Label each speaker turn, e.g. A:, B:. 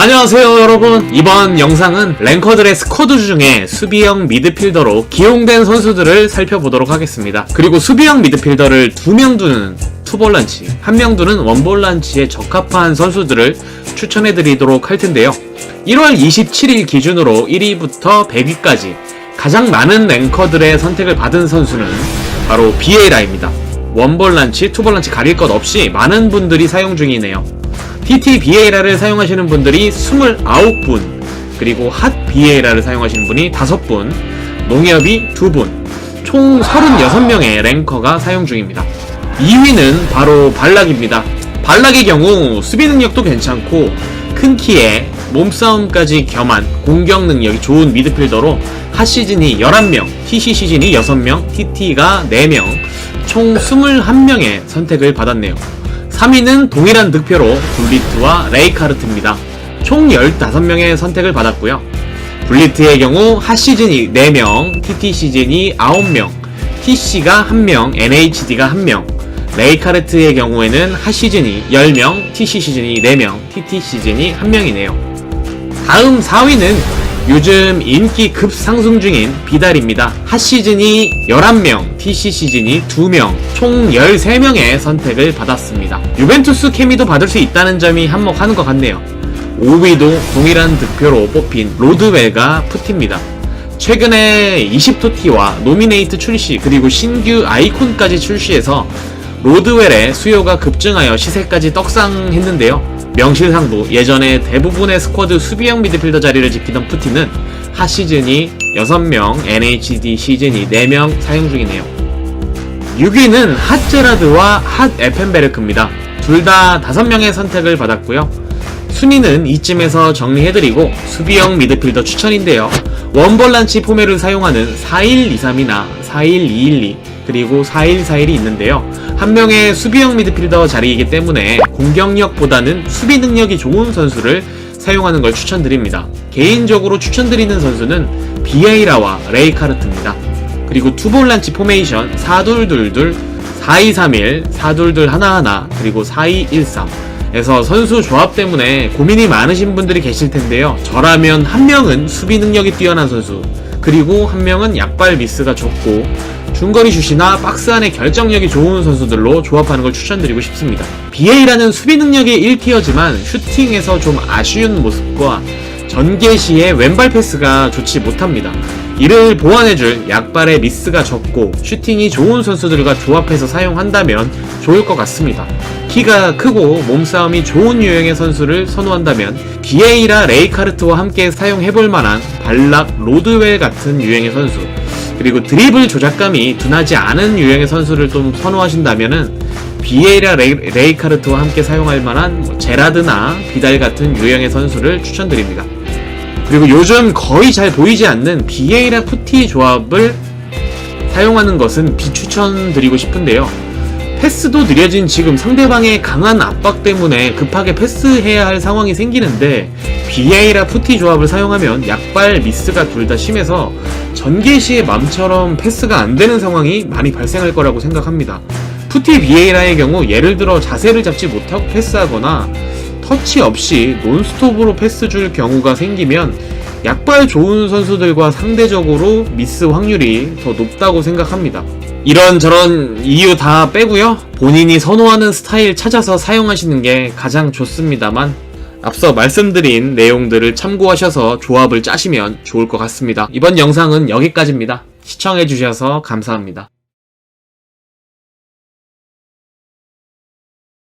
A: 안녕하세요 여러분. 이번 영상은 랭커들의 스쿼드 중에 수비형 미드필더로 기용된 선수들을 살펴보도록 하겠습니다. 그리고 수비형 미드필더를 두 명 두는 투볼란치 한 명 두는 원볼란치에 적합한 선수들을 추천해드리도록 할 텐데요. 1월 27일 기준으로 1위부터 100위까지 가장 많은 랭커들의 선택을 받은 선수는 바로 비에이라입니다. 원볼란치, 투볼란치 가릴 것 없이 많은 분들이 사용 중이네요 TT 비에이라를 사용하시는 분들이 29분, 그리고 핫 비에이라를 사용하시는 분이 5분, 농협이 2분, 총 36명의 랭커가 사용 중입니다. 2위는 바로 발락입니다. 발락의 경우 수비 능력도 괜찮고 큰 키에 몸싸움까지 겸한 공격 능력이 좋은 미드필더로 핫 시즌이 11명, TC 시즌이 6명, TT가 4명, 총 21명의 선택을 받았네요. 3위는 동일한 득표로 블리트와 레이카르트입니다. 총 15명의 선택을 받았고요. 블리트의 경우 핫 시즌이 4명, TT 시즌이 9명, TC가 1명, NHD가 1명, 레이카르트의 경우에는 핫 시즌이 10명, TC 시즌이 4명, TT 시즌이 1명이네요. 다음 4위는 요즘 인기 급상승 중인 비달입니다. 핫 시즌이 11명, TC 시즌이 2명, 총 13명의 선택을 받았습니다. 유벤투스 케미도 받을 수 있다는 점이 한몫하는 것 같네요. 5위도 동일한 득표로 뽑힌 로드웰가 푸티입니다. 최근에 20토티와 노미네이트 출시 그리고 신규 아이콘까지 출시해서 로드웰의 수요가 급증하여 시세까지 떡상했는데요. 명실상부 예전에 대부분의 스쿼드 수비형 미드필더 자리를 지키던 푸티는 핫 시즌이 6명, NHD 시즌이 4명 사용 중이네요. 6위는 핫제라드와 핫 에펜베르크입니다. 둘 다 5명의 선택을 받았고요. 순위는 이쯤에서 정리해드리고 수비형 미드필더 추천인데요. 원볼란치 포메를 사용하는 4123이나 41212 그리고 4141이 있는데요. 한 명의 수비형 미드필더 자리이기 때문에 공격력보다는 수비 능력이 좋은 선수를 사용하는 걸 추천드립니다. 개인적으로 추천드리는 선수는 비에이라와 레이카르트입니다. 그리고 투볼란치 포메이션 4둘둘둘 4231 42211 그리고 4213 에서 선수 조합 때문에 고민이 많으신 분들이 계실 텐데요. 저라면 한 명은 수비 능력이 뛰어난 선수, 그리고 한 명은 약발 미스가 적고 중거리 슛이나 박스 안의 결정력이 좋은 선수들로 조합하는 걸 추천드리고 싶습니다. BA라는 수비 능력이 1티어지만 슈팅에서 좀 아쉬운 모습과 전개 시에 왼발 패스가 좋지 못합니다. 이를 보완해줄 약발의 미스가 적고 슈팅이 좋은 선수들과 조합해서 사용한다면 좋을 것 같습니다. 키가 크고 몸싸움이 좋은 유형의 선수를 선호한다면 비에이라 레이카르트와 함께 사용해볼 만한 발락 로드웰 같은 유형의 선수 그리고 드리블 조작감이 둔하지 않은 유형의 선수를 좀 선호하신다면은 비에이라 레이, 카르트와 함께 사용할 만한 뭐 제라드나 비달 같은 유형의 선수를 추천드립니다. 그리고 요즘 거의 잘 보이지 않는 비에이라 푸티 조합을 사용하는 것은 비추천드리고 싶은데요. 패스도 느려진 지금 상대방의 강한 압박 때문에 급하게 패스해야 할 상황이 생기는데 BA라 푸티 조합을 사용하면 약발 미스가 둘 다 심해서 전개 시의 맘처럼 패스가 안 되는 상황이 많이 발생할 거라고 생각합니다. 푸티 BA라의 경우 예를 들어 자세를 잡지 못하고 패스하거나 터치 없이 논스톱으로 패스 줄 경우가 생기면 약발 좋은 선수들과 상대적으로 미스 확률이 더 높다고 생각합니다. 이런 저런 이유 다 빼고요. 본인이 선호하는 스타일 찾아서 사용하시는 게 가장 좋습니다만 앞서 말씀드린 내용들을 참고하셔서 조합을 짜시면 좋을 것 같습니다. 이번 영상은 여기까지입니다. 시청해주셔서 감사합니다.